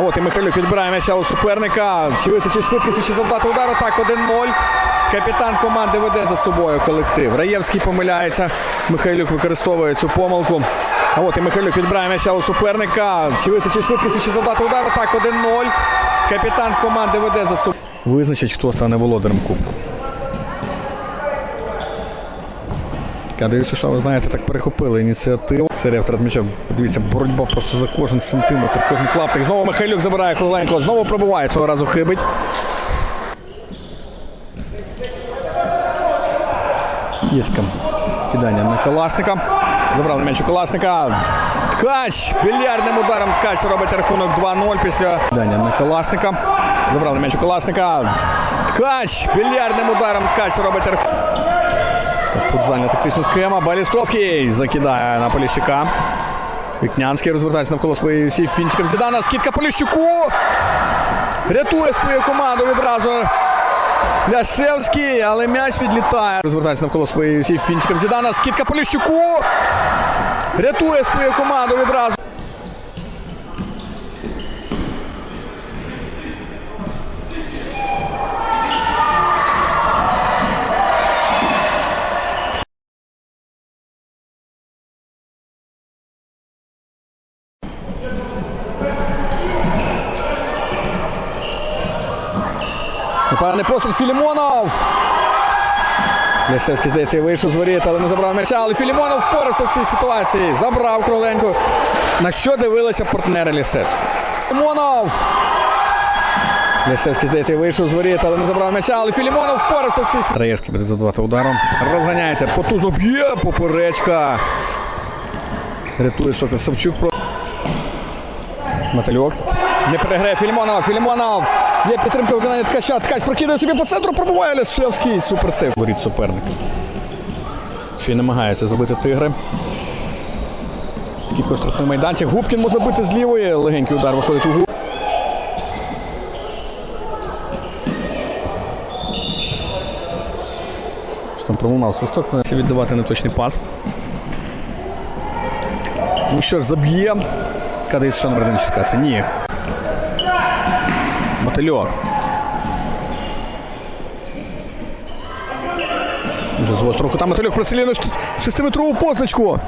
от і Михайлюк відбирає м'яча у суперника. Чи вистачить швидкості, чи завдати удару? Так, 1-0. Капітан команди веде за собою колектив. Раєвський помиляється. Михайлюк використовує цю помилку. А от і Михайлюк відбирає м'яча у суперника. Чи вистачить швидкості, чи завдати удару? Так, 1-0. Капітан команди веде за собою. Визначить, хто стане володарем кубку. Кадри США, ви знаєте, так перехопили ініціативу. Серія втрат м'яча. Дивіться, боротьба просто за кожен сантиметр, кожен клаптик. Знову Михайлюк забирає Коленко, знову пробиває, цього разу хибить. Є таке кидання на Коласника. Забрали м'яч у Коласника. Ткач! Більярдним ударом Ткач робить рахунок 2-0 після кидання на Коласника. Забрали м'яч у Коласника. Ткач! Більярдним ударом Ткач робить рахунок. Футзальна тактична схема. Балістовський закидає на Поліщука. Вікнянський розвертається навколо своєї осі. Фінтиком Зідана. Скидка Поліщуку. Рятує свою команду відразу. Ляшевський, але м'яч відлітає. Розвертається навколо своєї осі. Фінтиком Зідана. Скидка Поліщуку. Рятує свою команду відразу. Непевний простір Філімонов. Ляшевський, здається, вийшов з воріт, але не забрав м'яча. Але Філімонов впорався в цій ситуації. Забрав кроленьку. На що дивилися партнери Ляшевського? Філімонов. Ляшевський, здається, вийшов з воріт, але не забрав м'яча. Але Філімонов впорався в цій ситуації. Раєвський буде задавати ударом. Розганяється. Потужно б'є. Поперечка. Рятує Сокол Савчук. Про... Матальок. Не переграє Філімонова. Філімонов. Є підтримка виконання ткача. Ткач прокидає собі по центру, пробуває Ляшевський. Суперсейв. Воріт суперника. Ще й намагається забити тигри. Скільки штрафний майданчик. Губкін можна бити з лівої. Легенький удар виходить у губ. Там пролунав свисток, віддавати неточний пас. Ну що ж, заб'є. Номер один Черкаси. Ні. Мотильок. Вже з гострого кута Мотильок прострілює на 6-метрову позначку.